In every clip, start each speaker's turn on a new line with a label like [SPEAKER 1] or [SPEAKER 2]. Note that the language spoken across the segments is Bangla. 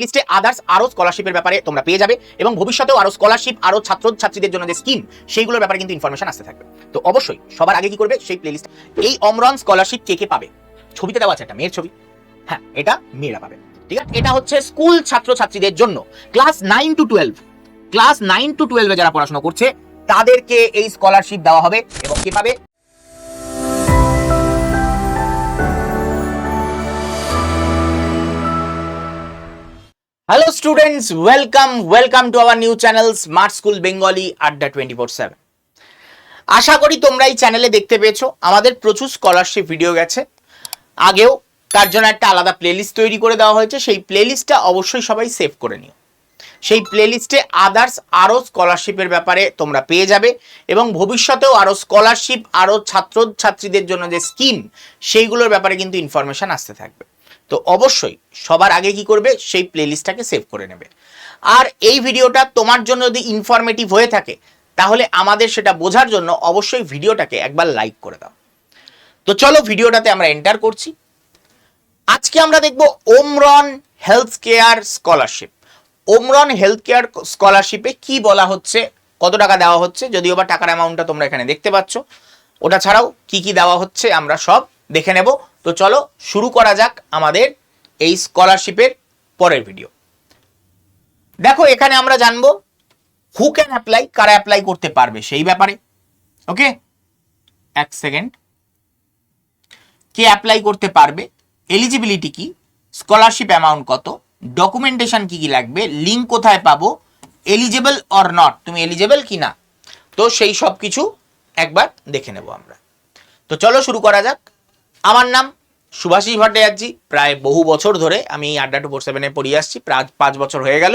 [SPEAKER 1] লিস্টে আদার্স আরও স্কলারশিপের ব্যাপারে তোমরা পেয়ে যাবে এবং ভবিষ্যতেও আরও স্কলারশিপ আরও ছাত্র ছাত্রীদের জন্য যে স্কিম সেইগুলোর ব্যাপারে কিন্তু ইনফরমেশন আসতে থাকবে। তো অবশ্যই সবার আগে কি করবে? সেই প্লেলিস্ট এই অমরন স্কলারশিপ কে কে পাবে? ছবিতে দেওয়া আছে একটা মেয়ের ছবি। হ্যাঁ এটা মেয়েরা পাবে। ঠিক আছে? এটা হচ্ছে স্কুল ছাত্র ছাত্রীদের জন্য class nine to twelve class nine to টুয়েলভে যারা পড়াশোনা করছে, তাদেরকে এই স্কলারশিপ দেওয়া হবে এবং কে পাবে? Hello students welcome welcome to our new channel smart school Bengali Adda twenty four seven আশা করি তোমরা এই চ্যানেলে দেখতে পেয়েছ। আমাদের প্রচুর স্কলারশিপ ভিডিও গেছে। আগেও তার জন্য একটা আলাদা প্লেলিস্ট তৈরি করে দেওয়া হয়েছে। সেই প্লেলিস্টটা অবশ্যই সবাই সেভ করে নিও। সেই প্লেলিস্টে আদার্স আরও স্কলারশিপের ব্যাপারে তোমরা পেয়ে যাবে এবং ভবিষ্যতেও আরও স্কলারশিপ আরও ছাত্র ছাত্রীদের জন্য যে স্কিম সেইগুলোর ব্যাপারে কিন্তু ইনফরমেশন আসতে থাকবে। তো অবশ্যই সবার আগে কি করবে? সেই প্লেলিস্টটাকে সেভ করে নেবে। আর এই ভিডিওটা তোমার জন্য যদি ইনফরমেটিভ হয়ে থাকে, তাহলে আমাদের সেটা বোঝার জন্য অবশ্যই ভিডিওটাকে একবার লাইক করে দাও। তো চলো ভিডিওটাতে আমরা এন্টার করছি। আজকে আমরা দেখব Omron health care scholarship Omron health care স্কলারশিপে কি বলা হচ্ছে, কত টাকা দেওয়া হচ্ছে, যদিও বা টাকার অ্যামাউন্টটা তোমরা এখানে দেখতে পাচ্ছ। ওটা ছাড়াও কি কি দেওয়া হচ্ছে আমরা সব দেখে নেব। তো চলো শুরু করা যাক আমাদের এই স্কলারশিপের পরের ভিডিও দেখো, এখানে আমরা জানব হু ক্যান অ্যাপ্লাই কারা অ্যাপ্লাই করতে পারবে সেই ব্যাপারে। ওকে এক সেকেন্ড কে অ্যাপ্লাই করতে পারবে? এলিজিবিলিটি কি? স্কলারশিপ অ্যামাউন্ট কত? ডকুমেন্টেশন কি কি লাগবে? লিঙ্ক কোথায় পাবো? এলিজেবল অর নট তুমি এলিজেবল কি না তো সেই সব কিছু একবার দেখে নেব আমরা। তো চলো শুরু করা যাক। আমার নাম সুভাষী ভট্টাচার্যী। প্রায় বহু বছর ধরে আমি এই আড্ডা টু ফোর সেভেনে পড়িয়ে আসছি। প্রায় পাঁচ বছর হয়ে গেল।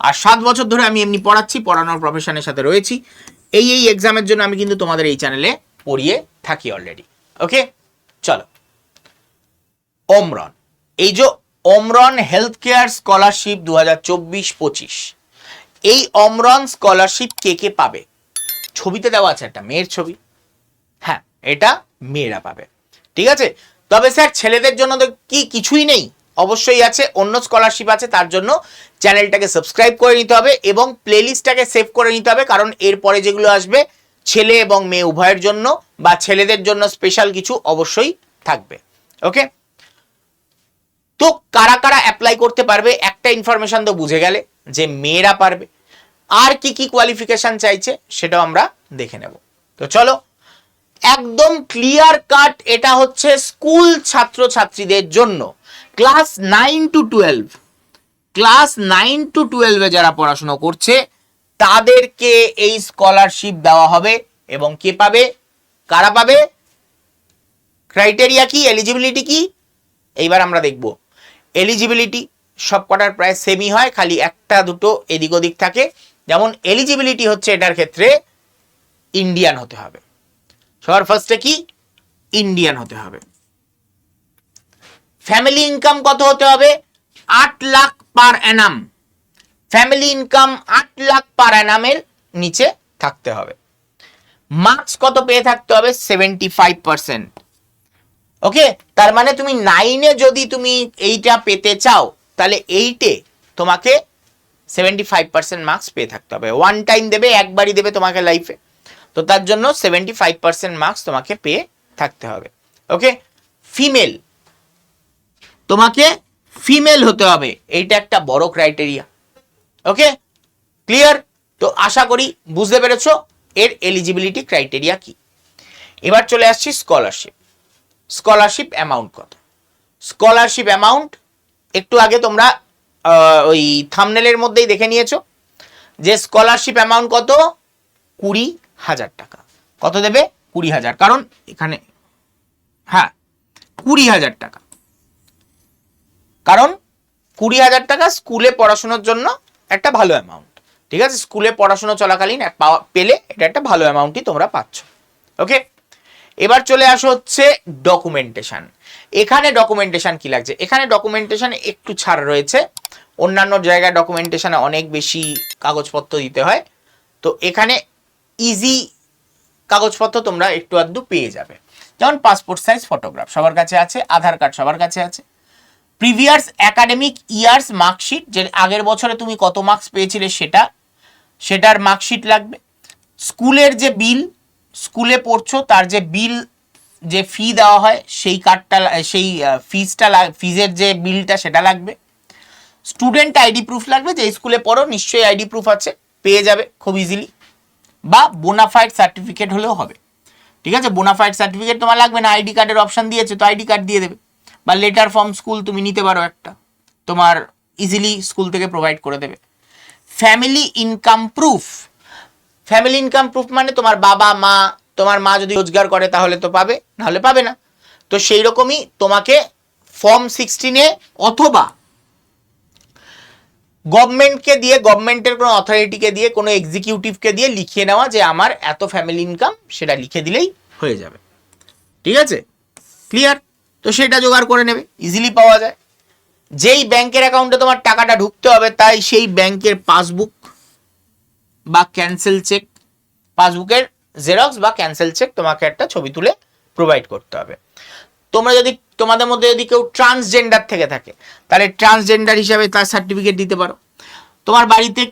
[SPEAKER 1] আর সাত বছর ধরে আমি এমনি পড়াচ্ছি, পড়ানোর প্রফেশনের সাথে রয়েছি। এই এই এক্সামের জন্য আমি কিন্তু তোমাদের এই চ্যানেলে পড়িয়ে থাকি অলরেডি ওকে চলো। ওমরন এই যে ওমরন হেলথ কেয়ার স্কলারশিপ দু হাজার চব্বিশ পঁচিশ। এই অমরন স্কলারশিপ কে কে পাবে? ছবিতে দেওয়া আছে একটা মেয়ের ছবি। হ্যাঁ এটা মেয়েরা পাবে। ঠিক আছে? তবে স্যার, ছেলেদের জন্য তো কি কিছুই নেই। অবশ্যই আছে, অন্য স্কলারশিপ আছে, তার জন্য চ্যানেলটাকে সাবস্ক্রাইব করে নিতে হবে এবং প্লেলিস্টটাকে সেভ করে নিতে হবে, কারণ এরপরে যেগুলো আসবে, ছেলে এবং মেয়ে উভয়ের জন্য বা ছেলেদের জন্য স্পেশাল কিছু অবশ্যই থাকবে। ওকে তো কারা কারা অ্যাপ্লাই করতে পারবে, একটা ইনফরমেশন তো বুঝে গেলে যে মেয়েরা পারবে। আর কি কি কোয়ালিফিকেশন চাইছে, সেটাও আমরা দেখে নেব। তো চলো একদম ক্লিয়ার কাট এটা হচ্ছে স্কুল ছাত্র ছাত্রীদের জন্য class nine to twelve class nine to টুয়েলভে যারা পড়াশোনা করছে, তাদেরকে এই স্কলারশিপ দেওয়া হবে এবং কে পাবে? কারা পাবে? ক্রাইটেরিয়া কি? এলিজিবিলিটি কি? এইবার আমরা দেখব। এলিজিবিলিটি সব কটার প্রায় সেমই হয়, খালি একটা দুটো এদিক ওদিক থাকে। যেমন এলিজিবিলিটি হচ্ছে এটার ক্ষেত্রে ইন্ডিয়ান হতে হবে। সবার ফার্স্টে কি? ইন্ডিয়ান হতে হবে। ফ্যামিলি ইনকাম কত হতে হবে? আট lakh per annum family income আট লাখ পার অ্যানামের নিচে থাকতে হবে। মার্কস কত পেয়ে থাকতে হবে? সেভেন্টি ফাইভ পার্সেন্ট ওকে তার মানে তুমি নাইনে যদি তুমি এইটা পেতে চাও, তাহলে এইটে তোমাকে সেভেন্টি ফাইভ পার্সেন্ট মার্কস পেয়ে থাকতে হবে। ওয়ান টাইম দেবে, একবারই দেবে তোমাকে লাইফে তো তার জন্য সেভেন্টি ফাইভ পার্সেন্ট মার্কস তোমাকে পেয়ে থাকতে হবে। ওকে ফিমেল তোমাকে ফিমেল হতে হবে। এইটা একটা বড় ক্রাইটেরিয়া ওকে ক্লিয়ার তো আশা করি বুঝতে পেরেছ এর এলিজিবিলিটি ক্রাইটেরিয়া কি। এবার চলে আসছি স্কলারশিপ স্কলারশিপ অ্যামাউন্ট কত? স্কলারশিপ অ্যামাউন্ট একটু আগে তোমরা ওই থামনেলের মধ্যেই দেখে নিয়েছো যে স্কলারশিপ অ্যামাউন্ট কত? কুড়ি হাজার টাকা। কত দেবে? কুড়ি হাজার। কারণ এখানে হ্যাঁ কুড়ি হাজার টাকা। কারণ কুড়ি হাজার টাকা স্কুলে পড়াশোনার জন্য একটা ভালো অ্যামাউন্ট ঠিক আছে? স্কুলে পড়াশোনা চলাকালীন পাওয়া- পেলে এটা একটা ভালো অ্যামাউন্টই তোমরা পাচ্ছ। ওকে এবার চলে আসো হচ্ছে ডকুমেন্টেশন এখানে ডকুমেন্টেশন কি লাগছে? এখানে ডকুমেন্টেশন একটু ছাড় রয়েছে। অন্যান্য জায়গায় ডকুমেন্টেশনে অনেক বেশি কাগজপত্র দিতে হয়। তো এখানে ইজি কাগজপত্র তোমরা একটু আধটু পেয়ে যাবে। যেমন পাসপোর্ট সাইজ ফটোগ্রাফ সবার কাছে আছে, আধার কার্ড সবার কাছে আছে। প্রিভিয়াস একাডেমিক ইয়ার্স মার্কশিট যে আগের বছরে তুমি কত মার্কস পেয়েছিলে সেটা, সেটার মার্কশিট লাগবে। স্কুলের যে বিল স্কুলে পড়ছো, তার যে বিল যে ফি দেওয়া হয়, সেই কার্ডটা সেই ফিজটা ফিজের যে বিলটা সেটা লাগবে। স্টুডেন্ট আইডি প্রুফ লাগবে, যে স্কুলে পড়ো, নিশ্চয়ই আইডি প্রুফ আছে, পেয়ে যাবে খুব ইজিলি বা বোনাফাইড সার্টিফিকেট হলেও হবে। ঠিক আছে? বোনাফাইড সার্টিফিকেট তোমার লাগবে না আইডি কার্ডের অপশন দিয়েছে, তো আইডি কার্ড দিয়ে দেবে। বা লেটার ফর্ম স্কুল তুমি নিতে পারো একটা, তোমার ইজিলি স্কুল থেকে প্রোভাইড করে দেবে। Family income proof family income proof মানে তোমার বাবা, মা, তোমার মা যদি রোজগার করে তাহলে তো পাবে, নাহলে পাবে না। তো সেই রকমই তোমাকে ফর্ম সিক্সটিনে অথবা গভর্নমেন্টকে দিয়ে, গভর্নমেন্টের কোনো অথরিটিকে দিয়ে, কোনো এক্সিকিউটিভকে দিয়ে লিখিয়ে নেওয়া যে আমার এত ফ্যামিলি ইনকাম সেটা লিখে দিলেই হয়ে যাবে। ঠিক আছে? ক্লিয়ার তো সেটা জোগাড় করে নেবে। ইজিলি পাওয়া যায়। যেই ব্যাংকের অ্যাকাউন্টে তোমার টাকাটা ঢুকতে হবে, তাই সেই ব্যাংকের পাসবুক বা ক্যান্সেল চেক পাসবুকের জেরক্স বা ক্যান্সেল চেক তোমাকে একটা ছবি তুলে প্রোভাইড করতে হবে। তোমরা যদি তোমাদের মধ্যে যদি কেউ ট্রান্সজেন্ডার থেকে থাকে, তাহলে ট্রান্সজেন্ডার হিসাবে তার সার্টিফিকেট দিতে পারো। তোমার বাড়িতে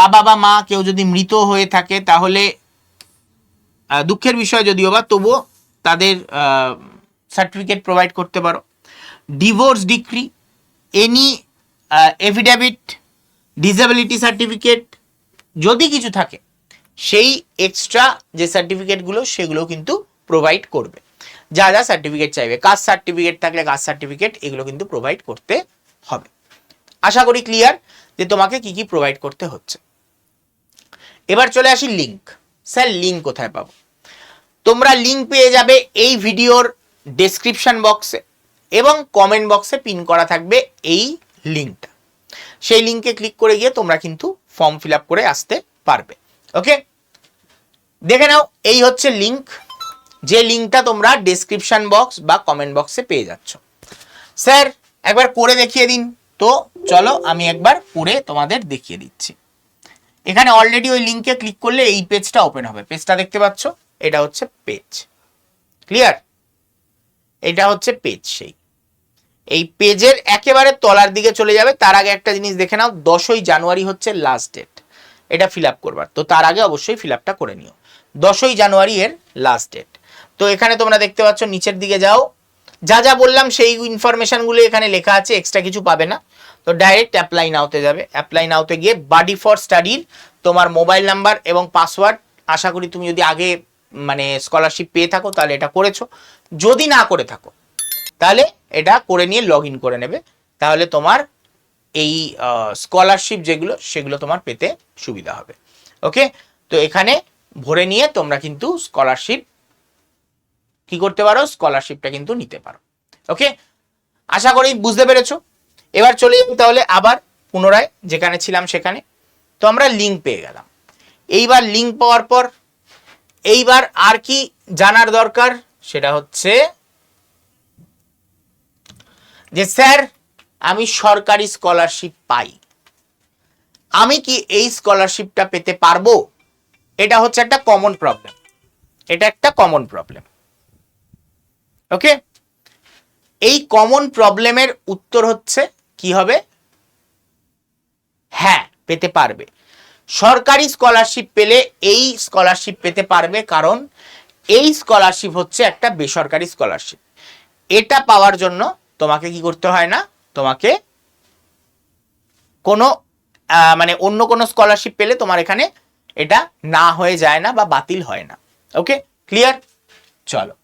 [SPEAKER 1] বাবা বা মা কেউ যদি মৃত হয়ে থাকে, তাহলে দুঃখের বিষয় যদিও বা, তবুও তাদের সার্টিফিকেট প্রোভাইড করতে পারো। Divorce decree any affidavit disability certificate যদি কিছু থাকে, সেই এক্সট্রা যে সার্টিফিকেটগুলো সেগুলো কিন্তু প্রোভাইড করবে। যা যা সার্টিফিকেট চাইবে। কাস্ট সার্টিফিকেট থাকলে কাস্ট সার্টিফিকেট এগুলো কিন্তু প্রোভাইড করতে হবে। আশা করি ক্লিয়ার যে তোমাকে কি কি প্রোভাইড করতে হচ্ছে। এবার চলে আসি লিংক স্যার লিংক কোথায় পাবো? তোমরা লিংক পেয়ে যাবে এই ভিডিওর ডেসক্রিপশন বক্সে এবং কমেন্ট বক্সে পিন করা থাকবে এই লিঙ্কটা সেই লিঙ্কে ক্লিক করে গিয়ে তোমরা কিন্তু ফর্ম ফিল করে আসতে পারবে। ওকে দেখে নাও, এই হচ্ছে লিংক যে লিঙ্কটা তোমরা ডেসক্রিপশন বক্স বা কমেন্ট বক্সে পেয়ে যাচ্ছ। স্যার, একবার করে দেখিয়ে দিন। তো চলো আমি একবার করে তোমাদের দেখিয়ে দিচ্ছি। এখানে অলরেডি ওই লিঙ্কে ক্লিক করলে এই পেজটা ওপেন হবে। পেজটা দেখতে পাচ্ছ? এটা হচ্ছে পেজ ক্লিয়ার এটা হচ্ছে পেজ সেই। এই পেজের একেবারে তলার দিকে চলে যাবে। তার আগে একটা জিনিস দেখে নাও, দশই জানুয়ারি হচ্ছে লাস্ট ডেট এটা ফিল আপ করবার। তো তার আগে অবশ্যই ফিল আপটা করে নিও। দশই জানুয়ারি এর লাস্ট ডেট তো এখানে তোমরা দেখতে পাচ্ছ, নিচের দিকে যাও। যা যা বললাম, সেই ইনফরমেশনগুলো এখানে লেখা আছে এক্সট্রা কিছু পাবে না। তো ডাইরেক্ট অ্যাপ্লাই নাওতে যাবে। অ্যাপ্লাই নাওতে গিয়ে বাডি ফর স্টাডির তোমার মোবাইল নাম্বার এবং পাসওয়ার্ড আশা করি তুমি যদি আগে মানে স্কলারশিপ পেয়ে থাকো, তাহলে এটা করেছ। যদি না করে থাকো, তাহলে এটা করে নিয়ে লগ করে নেবে। তাহলে তোমার এই স্কলারশিপ যেগুলো, সেগুলো তোমার পেতে সুবিধা হবে। ওকে তো এখানে ভরে নিয়ে তোমরা কিন্তু স্কলারশিপ কি করতে পারো? স্কলারশিপটা কিন্তু নিতে পারো। ওকে আশা করি বুঝতে পেরেছ। এবার চলে যাব তাহলে আবার পুনরায়, যেখানে ছিলাম সেখানে। তো আমরা লিঙ্ক পেয়ে গেলাম। এইবার লিঙ্ক পাওয়ার পর, এইবার আর কি জানার দরকার? সেটা হচ্ছে যে, স্যার, আমি সরকারি স্কলারশিপ পাই। আমি কি এই স্কলারশিপটা পেতে পারব? এটা হচ্ছে একটা কমন প্রবলেম এটা একটা কমন প্রবলেম ওকে এই কমন প্রবলেমের উত্তর হচ্ছে কি হবে? হ্যাঁ পেতে পারবে। সরকারি স্কলারশিপ পেলে এই স্কলারশিপ পেতে পারবে কারণ এই স্কলারশিপ হচ্ছে একটা বেসরকারি স্কলারশিপ এটা পাওয়ার জন্য তোমাকে কি করতে হয় না? তোমাকে কোনো মানে অন্য কোনো স্কলারশিপ পেলে তোমার এখানে এটা না হয়ে যায় না বা বাতিল হয় না। ওকে ক্লিয়ার চলো।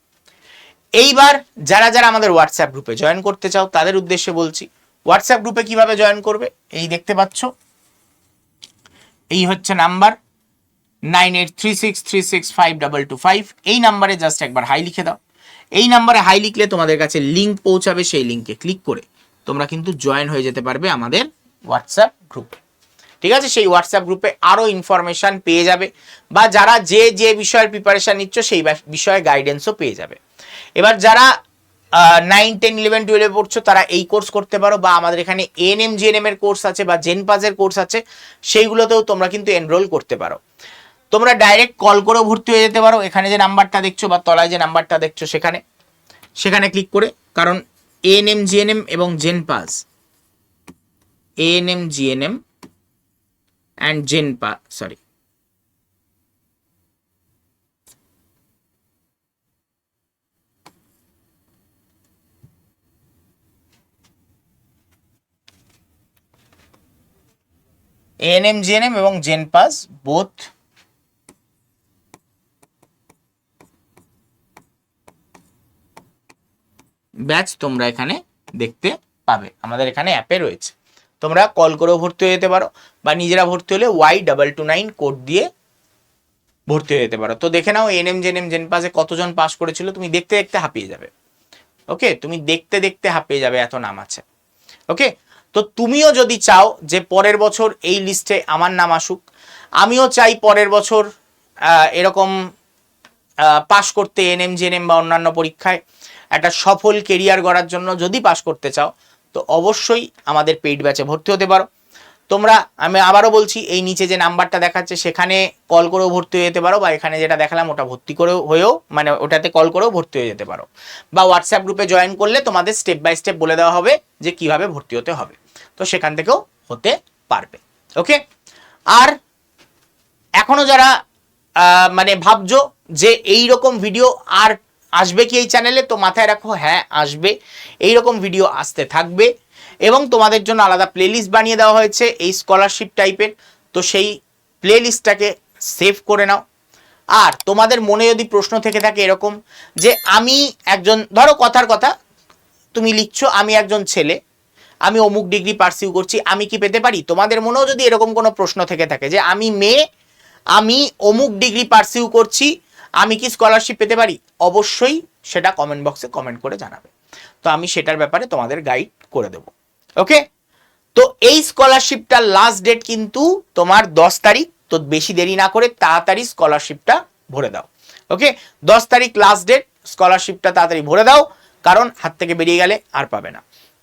[SPEAKER 1] এইবার যারা যারা আমাদের হোয়াটসঅ্যাপ গ্রুপে জয়েন করতে চাও, তাদের উদ্দেশ্যে বলছি হোয়াটসঅ্যাপ গ্রুপে কীভাবে জয়েন করবে? এই দেখতে পাচ্ছ। এই হচ্ছে number nine eight three six three six five double two five এই নাম্বারে জাস্ট একবার হাই লিখে দাও। এই নাম্বারে হাই লিখলে তোমাদের কাছে লিঙ্ক পৌঁছাবে, সেই লিঙ্কে ক্লিক করে তোমরা কিন্তু জয়েন হয়ে যেতে পারবে আমাদের হোয়াটসঅ্যাপ গ্রুপে ঠিক আছে? সেই হোয়াটসঅ্যাপ গ্রুপে আরও ইনফরমেশন পেয়ে যাবে বা যারা যে যে বিষয়ের প্রিপারেশান নিচ্ছ, সেই বিষয়ে গাইডেন্সও পেয়ে যাবে। এবার যারা নাইন টেন ইলেভেন টুয়েলভে পড়ছো, তারা এই কোর্স করতে পারো বা আমাদের এখানে এএনএম জিএনএম এর কোর্স আছে বা জেন জেনপাজের কোর্স আছে, সেইগুলোতেও তোমরা কিন্তু এনরোল করতে পারো। তোমরা ডাইরেক্ট কল করেও ভর্তি হয়ে যেতে পারো। এখানে যে নাম্বারটা দেখছ বা তলায় যে নাম্বারটা দেখছ সেখানে সেখানে ক্লিক করে, কারণ এএনএম জিএনএম এবং gen pass ANM GNM and gen পা সরি এএনএম জিএনএম এবং জেন পাস বোথ ব্যাচ তোমরা এখানে দেখতে পাবে। আমাদের এখানে অ্যাপে রয়েছে। তোমরা কল করেও ভর্তি হয়ে যেতে পারো বা নিজেরা ভর্তি হলে Y double two nine code দিয়ে ভর্তি হয়ে যেতে পারো। তো দেখে নাও এনএম জেনএম জেন পাসে কতজন পাস করেছিল। তুমি দেখতে দেখতে হাঁপিয়ে যাবে। ওকে তুমি দেখতে দেখতে হাঁপিয়ে যাবে এত নাম আছে। ওকে তো তুমিও যদি চাও যে পরের বছর এই লিস্টে আমার নাম আসুক, আমিও চাই পরের বছর এরকম পাশ করতে এনএম জেনএম বা অন্যান্য পরীক্ষায় একটা সফল কেরিয়ার গড়ার জন্য যদি পাশ করতে চাও, তো অবশ্যই আমাদের পেইড ব্যাচে ভর্তি হতে পারো। তোমরা, আমি আবারও বলছি, এই নিচে যে নাম্বারটা দেখাচ্ছে, সেখানে কল করেও ভর্তি হয়ে যেতে পারো বা এখানে যেটা দেখালাম, ওটা ভর্তি করেও, হয়েও মানে ওটাতে কল করেও ভর্তি হয়ে যেতে পারো। বা হোয়াটসঅ্যাপ গ্রুপে জয়েন করলে তোমাদের স্টেপ বাই স্টেপ বলে দেওয়া হবে যে কীভাবে ভর্তি হতে হবে। তো সেখান থেকেও হতে পারবে ওকে আর এখনও যারা মানে ভাবছ যে এই রকম ভিডিও আর আসবে কি এই চ্যানেলে তো মাথায় রাখো হ্যাঁ আসবে। এই রকম ভিডিও আসতে থাকবে এবং তোমাদের জন্য আলাদা প্লেলিস্ট বানিয়ে দেওয়া হয়েছে এই স্কলারশিপ টাইপের তো সেই প্লেলিস্টটাকে সেভ করে নাও। আর তোমাদের মনে যদি প্রশ্ন থেকে থাকে এরকম যে আমি একজন, ধরো কথার কথা তুমি লিখছো, আমি একজন ছেলে আমি অমুক ডিগ্রি পার্সিউ করছি, আমি কি পেতে পারি? তোমাদের মনেও যদি এরকম কোনো প্রশ্ন থেকে থাকে যে আমি মেয়ে, আমি অমুক ডিগ্রি পার্সিউ করছি, আমি কি স্কলারশিপ পেতে পারি? অবশ্যই সেটা কমেন্ট বক্সে কমেন্ট করে জানাবে। তো আমি সেটার ব্যাপারে তোমাদের গাইড করে দেবো। ওকে তো এই স্কলারশিপটার লাস্ট ডেট কিন্তু তোমার দশ তারিখ, তো বেশি দেরি না করে তাড়াতাড়ি স্কলারশিপটা ভরে দাও। ওকে দশ তারিখ লাস্ট ডেট স্কলারশিপটা তাড়াতাড়ি ভরে দাও, কারণ হাত থেকে বেরিয়ে গেলে আর পাবে না।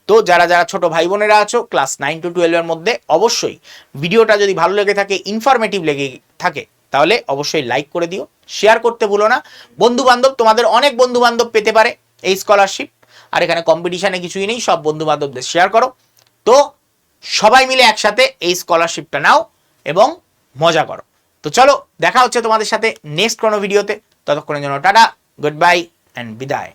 [SPEAKER 1] তো যারা যারা ছোট ভাই বোনেরা আছো ক্লাস নাইন টু টুয়েলভের মধ্যে অবশ্যই ভিডিওটা যদি ভালো লেগে থাকে ইনফরমেটিভ লেগে থাকে, তাহলে অবশ্যই লাইক করে দিও শেয়ার করতে ভুলো না। বন্ধু বান্ধব তোমাদের অনেক বন্ধু বান্ধব পেতে পারে এই স্কলারশিপ আর এখানে কম্পিটিশানে কিছুই নেই, সব বন্ধু বান্ধবদের শেয়ার করো। তো সবাই মিলে একসাথে এই স্কলারশিপটা নাও এবং মজা করো। তো চলো, দেখা হচ্ছে তোমাদের সাথে নেক্সট কোনো ভিডিওতে ততক্ষণের জন্য টাটা গুড বাই অ্যান্ড বিদায়।